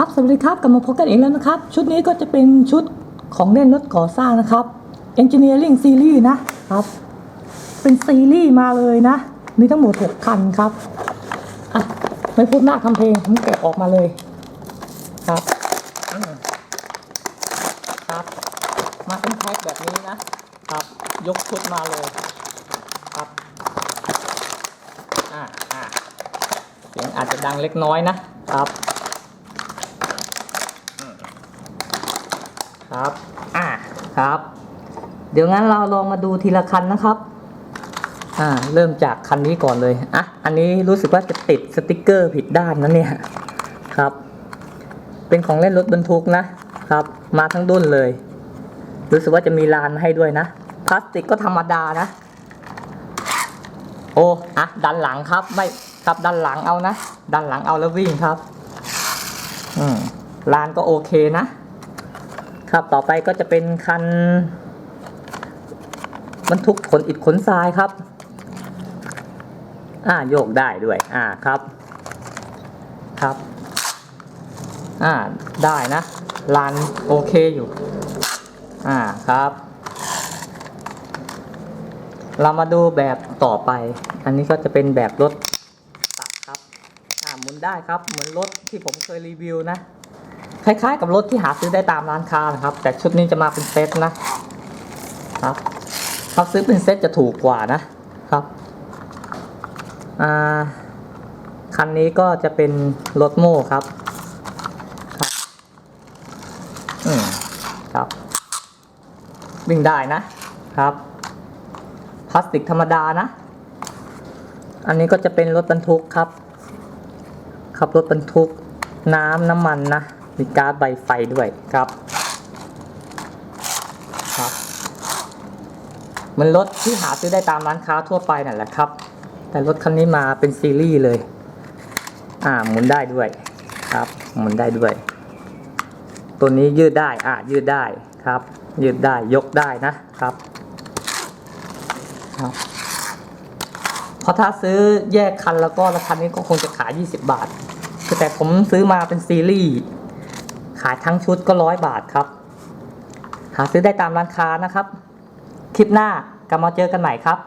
ครับสวัสดีครับกลับมาพบกันอีกแล้วนะครับ ชุดนี้ก็จะเป็นชุดของเล่นรถก่อสร้างนะครับ Engineering Series นะครับ เป็นซีรีส์มาเลยนะ มีทั้งหมด 6 คันครับอะไม่พูดมากทำเพลงผมแกะออกมาเลยครับมครับ มาเป็นแพ็คแบบนี้นะครับ ยกชุดมาเลยครับอ่าอ่าเสียงอาจจะดังเล็กน้อยนะครับ ครับ อ่าครับ เดี๋ยวงั้นเราลองมาดูทีละคันนะครับ อ่า เริ่มจากคันนี้ก่อนเลยอะอันนี้รู้สึกว่าจะติดสติกเกอร์ผิดด้านนะเนี่ยครับ เป็นของเล่นรถบรรทุกนะครับ มาทั้งดุนเลย รู้สึกว่าจะมีลานมาให้ด้วยนะพลาสติกก็ธรรมดานะ โอ้อะดันหลังครับ ไม่ครับดันหลังเอานะ ดันหลังเอาแล้ววิ่งครับ อืมลานก็โอเคนะ ครับต่อไปก็จะเป็นคันบรรทุกขนอิฐขนทรายครับ อ่าโยกได้ด้วยอ่าครับครับ อ่าได้นะลานโอเคอยู่ อ่าครับ เรามาดูแบบต่อไป อันนี้ก็จะเป็นแบบรถตักครับ อ่าหมุนได้ครับ เหมือนรถที่ผมเคยรีวิวนะ คล้ายๆ กับรถที่หาซื้อได้ตามร้านค้านะครับ แต่ชุดนี้จะมาเป็นเซตนะครับเขาซื้อเป็นเซตจะถูกกว่านะครับอ่าคันนี้ก็จะเป็นรถโม่ครับครับอืมครับ วิ่งได้นะครับพลาสติกธรรมดานะ อันนี้ก็จะเป็นรถบรรทุกครับ ขับรถบรรทุกน้ำน้ำมันนะ มีการ์ดใบไฟด้วยครับครับมือนรถที่หาซื้อได้ตามร้านค้าทั่วไปนั่นแหละครับ แต่รถคันนี้มาเป็นซีรีส์เลย อ่าหมุนได้ด้วยครับ หมุนได้ด้วย ตัวนี้ยืดได้อ่ายืดได้ครับ ยืดได้ยกได้นะครับครับเพราะถ้าซื้อแยกคันแล้วก็ราคานี้ก็คงจะขาย 20 บาท แต่ผมซื้อมาเป็นซีรีส์ ขายทั้งชุดก็ร้อยบาทครับ หาซื้อได้ตามร้านค้านะครับ คลิปหน้ากลับมาเจอกันใหม่ครับ